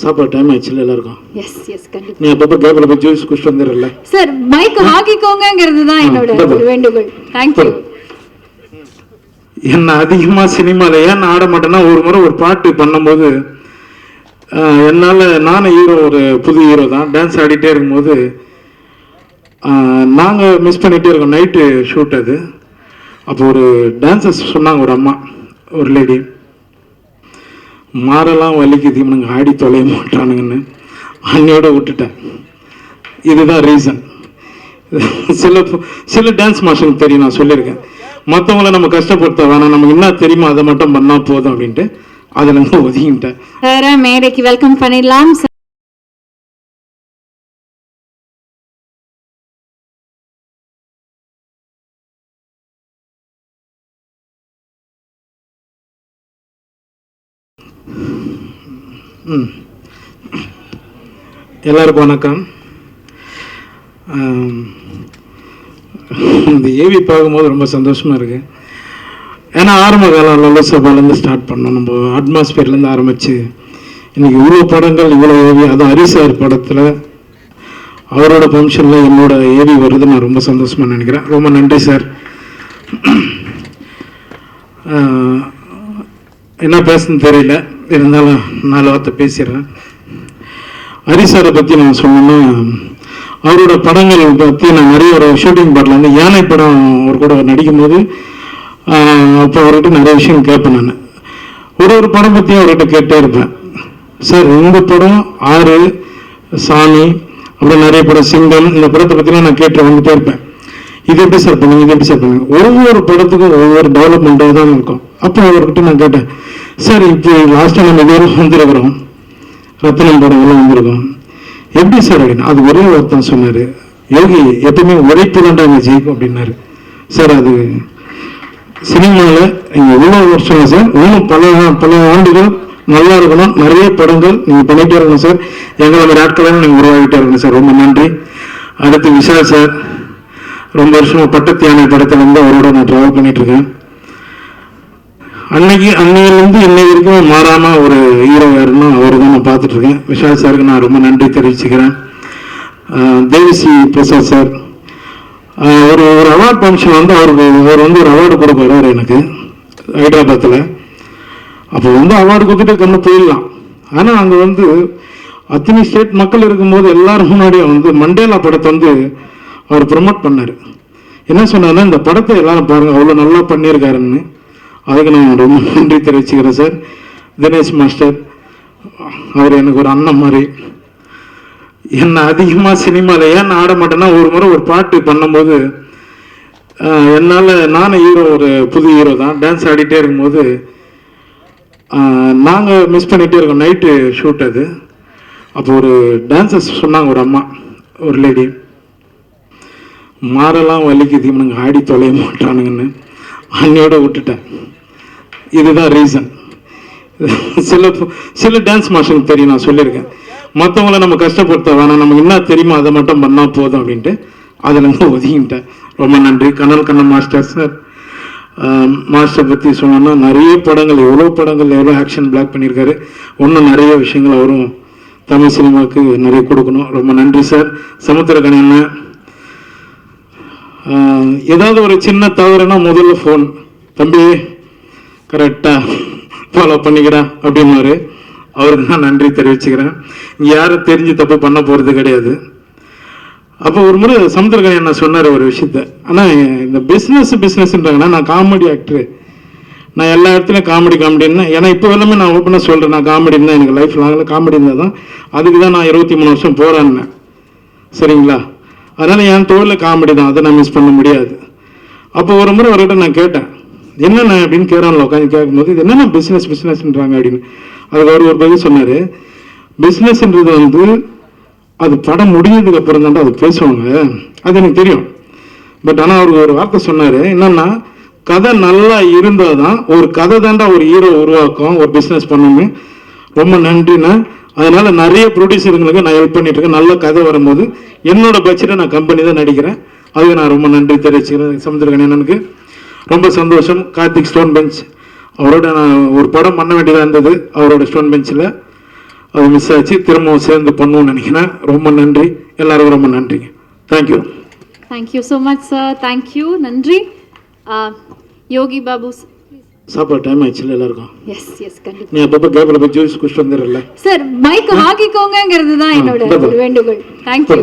சாப்பாடு டைம் ஆயிடுச்சுல எல்லாருக்கும்? எஸ் எஸ் கண்டிப்பா. நீ அப்பப்போ கேப்பில் போய் ஜூஸ் குடிச்சிட்டு வந்துடுறல. சார் மைக் வாங்கிக்கோங்கிறது தான் என்னோட ஒரு வேண்டுகோள். தேங்க்யூ என்ன அதிகமாக சினிமாவில் ஏன் ஆட மாட்டேன்னா ஒரு முறை ஒரு பாட்டு பண்ணும்போது என்னால் நானும் ஹீரோ ஒரு புது ஹீரோ தான். டான்ஸ் ஆடிட்டே இருக்கும்போது நாங்கள் மிஸ் பண்ணிகிட்டே இருக்கோம். நைட்டு ஷூட் அது. அப்போ ஒரு டான்சர்ஸ் சொன்னாங்க ஒரு அம்மா ஒரு லேடி மாறெல்லாம் வலிக்குது இவனுங்க ஆடி தொலைய மாட்டானுங்கன்னு அன்னையோட விட்டுட்டேன். இதுதான் ரீசன் சில சில டான்ஸ் மாஸ்டருக்கு தெரியும் நான் சொல்லியிருக்கேன். மற்றவங்கள நம்ம கஷ்டப்படுத்த வேணாம் நமக்கு என்ன தெரியுமோ அதை மட்டும் பண்ணால் போதும் அப்படின்ட்டு அதில் இருந்து ஒதுங்கிட்டேன். மேடைக்கு வெல்கம் பண்ணிடலாம். ம். எல்லாருக்கும் வணக்கம். இந்த ஏவி பார்க்கும்போது ரொம்ப சந்தோஷமாக இருக்குது ஏன்னா ஆரம்ப காலம் லலோசபாலேருந்து ஸ்டார்ட் பண்ணோம். நம்ம அட்மாஸ்பியர்லேருந்து ஆரம்பித்து இன்றைக்கி இவ்வளோ படங்கள் இவ்வளோ ஏவி அதுவும் ஹரிசார் படத்தில் அவரோட ஃபங்க்ஷனில் என்னோட ஏவி வருது நான் ரொம்ப சந்தோஷமாக நினைக்கிறேன். ரொம்ப நன்றி சார். என்ன பேசுன்னு தெரியல. இருந்தாலும் நாலு வார்த்தை பேசிடுறேன். ஹரிசாரை பற்றி நான் சொன்னோன்னா அவரோட படங்கள் பற்றி நான் நிறைய ஒரு ஷூட்டிங் பாட்டில் வந்து யானை படம் அவர் கூட நடிக்கும்போது அப்போ அவர்கிட்ட நிறைய விஷயம் கேட்பேன் நான். ஒரு ஒரு படம் பற்றியும் அவர்கிட்ட கேட்டே இருப்பேன். சார் இந்த படம் ஆறு சாமி அப்புறம் நிறைய படம் சிங்கம் இந்த படத்தை பற்றிலாம் நான் கேட்டு வந்துட்டே இருப்பேன். இது எப்படி சார் பண்ணுங்க இது எப்படி சார் பண்ணுங்க ஒவ்வொரு படத்துக்கும் ஒவ்வொரு டெவலப்மெண்ட்டாக தான் இருக்கும். அப்போ அவர்கிட்ட நான் கேட்டேன் சார் இப்போ லாஸ்ட்டாக நம்ம இதெல்லாம் வந்திருக்கிறோம். ரத்தனம் படம் எல்லாம் வந்திருக்கோம். எப்படி சார் அப்படின்னு? அது ஒரே ஒருத்தன் சொன்னார் யோகி எப்பவுமே உழைப்பு தான்டா இங்கே ஜெயிக்கும் அப்படின்னாரு. சார் அது சினிமாவில் நீங்கள் எவ்வளோ வருஷம் சார் இன்னும் பல பல ஆண்டுகள் நல்லா இருக்கணும். நிறைய படங்கள் நீங்கள் பண்ணிகிட்டே இருக்கணும் சார். எங்களை மாதிரி ஆட்களாக நீங்கள் உருவாகிட்டே இருக்கணும் சார். ரொம்ப நன்றி. அடுத்து விஷால் சார். ரொம்ப வருஷமாக பட்டத்து யானை படத்துல வந்து அவரோட நான் ட்ராவல் பண்ணிட்டுருக்கேன். அன்னைக்கு அன்னையிலிருந்து இன்னை வரைக்கும் மாறாமல் ஒரு ஹீரோ யாருன்னா அவர் தான் நான் பார்த்துட்ருக்கேன் விஷால் சாருக்கு நான் ரொம்ப நன்றி தெரிவிச்சுக்கிறேன். தேவிசி பிரசாத் சார். ஒரு ஒரு அவார்ட் ஃபங்க்ஷன் வந்து அவருக்கு அவர் வந்து ஒரு அவார்டு கூட போகிறார் எனக்கு ஹைதராபாத்தில் அப்போ வந்து அவார்டு கொடுத்துட்டு கண்ணு போயிடலாம். ஆனால் அங்கே வந்து அத்தனை ஸ்டேட் மக்கள் இருக்கும்போது எல்லாரும் முன்னாடியும் வந்து மண்டேலா படத்தை வந்து அவர் ப்ரொமோட் பண்ணார். என்ன சொன்னார்னா இந்த படத்தை எல்லாரும் பாருங்கள் அவ்வளோ நல்லா பண்ணியிருக்காருன்னு. அதுக்கு நான் ரொம்ப நன்றி தெரிவிச்சுக்கிறேன் சார். தினேஷ் மாஸ்டர் அவர் எனக்கு ஒரு அண்ணன் மாதிரி. என்னை அதிகமாக சினிமாவில் ஏன் ஆட மாட்டேன்னா ஒரு முறை ஒரு பாட்டு பண்ணும்போது என்னால் நானும் ஹீரோ ஒரு புது ஹீரோ தான். டான்ஸ் ஆடிட்டே இருக்கும்போது நாங்கள் மிஸ் பண்ணிகிட்டே இருக்கோம் நைட்டு ஷூட் அது. அப்போ ஒரு டான்ஸஸ் சொன்னாங்க ஒரு அம்மா ஒரு லேடி மாறலாம் வலிக்குது இவனுங்க ஆடி தொலைய மாட்டானுங்கன்னு அன்னையோட விட்டுட்டேன். இதுதான் ரீசன் சில சில டான்ஸ் மாஸ்டருக்கு தெரியும் நான் சொல்லியிருக்கேன். மற்றவங்கள நம்ம கஷ்டப்படுத்த வேணாம். நமக்கு என்ன தெரியுமோ அதை மட்டும் பண்ணால் போதும் அப்படின்ட்டு அதில் இருந்து ஒதுங்கிட்டேன் ரொம்ப நன்றி. கனல் கண்ணன் மாஸ்டர் சார் மாஸ்டர் பற்றி சொன்னோன்னா நிறைய படங்கள் எவ்வளோ படங்கள் எவ்வளோ ஆக்ஷன் பிளாக் பண்ணியிருக்காரு. இன்னும் நிறைய விஷயங்கள் அவரும் தமிழ் சினிமாவுக்கு நிறைய கொடுக்கணும். ரொம்ப நன்றி சார் சமுத்திரக்கணி அண்ணன் ஏதாவது ஒரு சின்ன தவறுனா முதல்ல ஃபோன் தம்பி கரெக்டாக ஃபாலோ பண்ணிக்கிறேன் அப்படின்னாரு. அவருக்கு நான் நன்றி தெரிவிச்சுக்கிறேன். யாரும் தெரிஞ்சு தப்பு பண்ண போகிறது கிடையாது. அப்போ ஒரு முறை சமுத்திரகன் என்ன சொன்னார் ஒரு விஷயத்த. ஆனால் இந்த பிஸ்னஸ் பிஸ்னஸ்ன்றாங்கன்னா நான் காமெடி ஆக்டரு நான் எல்லா இடத்துலையும் காமெடி காமெடின்னு ஏன்னா இப்போ எல்லாமே நான் ஓப்பனாக சொல்கிறேன் நான் காமெடி தான் எனக்கு லைஃப் லாங்கில் காமெடி இருந்தால் தான் அதுக்கு தான் நான் இருபத்தி மூணு வருஷம் போகிறேன்னேன் சரிங்களா? அதனால் என் தொழிலில் காமெடி தான். அதை நான் மிஸ் பண்ண முடியாது. அப்போ ஒரு முறை அவர்கிட்ட நான் கேட்டேன் என்னென்ன அப்படின்னு கேரானில் உட்காந்து கேட்கும்போது இது என்னென்ன பிஸ்னஸ் பிஸ்னஸ்ன்றாங்க அப்படின்னு. அதுக்கு அவர் ஒரு பதில் சொன்னார். பிஸ்னஸ்ன்றது வந்து அது படம் முடிஞ்சதுக்கு அப்புறம் தான் அது பேசுவாங்க. அது எனக்கு தெரியும். பட் ஆனால் அவருக்கு ஒரு வார்த்தை சொன்னார் என்னன்னா கதை நல்லா இருந்தால் தான் ஒரு கதை தாண்டா ஒரு ஹீரோ உருவாக்கும் ஒரு பிஸ்னஸ் பண்ணணும் ரொம்ப நன்றிண்ணா. அதனால நிறைய ப்ரொடியூசருங்களுக்கு நான் ஹெல்ப் பண்ணிட்டு இருக்கேன் நல்ல கதை வரும்போது என்னோட பட்ஜெட்டை நான் கம்பெனி தான் நடிக்கிறேன். அதுக்கு நான் ரொம்ப நன்றி தெரிவிச்சுக்கிறேன் சமுத்திரகணனுக்கு ரொம்ப சந்தோஷம். Karthik stone bench. அவரோட நான் ஒரு படம் பண்ண வேண்டியதாக இருந்தது. அவரோட ஸ்டோன் பெஞ்சில். அது மிஸ் ஆச்சு. திரும்பவும் சேர்ந்து பண்ணுவோம்னு நினைக்கிறேன். ரொம்ப நன்றி. எல்லாருக்கும் ரொம்ப நன்றிங்க thank you thank you so much sir thank you நன்றி. யோகி பாபு சாப்பாடு டைம் ஆயிடுச்சுல எல்லாருக்கும்? எஸ் எஸ் கண்டிப்பா. நீ அப்பப்போ கேப்பில் போய் ஜூஸ் குடிச்சிட்டு வந்துடுறல சார் மைக் வாங்கிக்கோங்கிறது தான் என்னோட வேண்டுகோள். தேங்க்யூ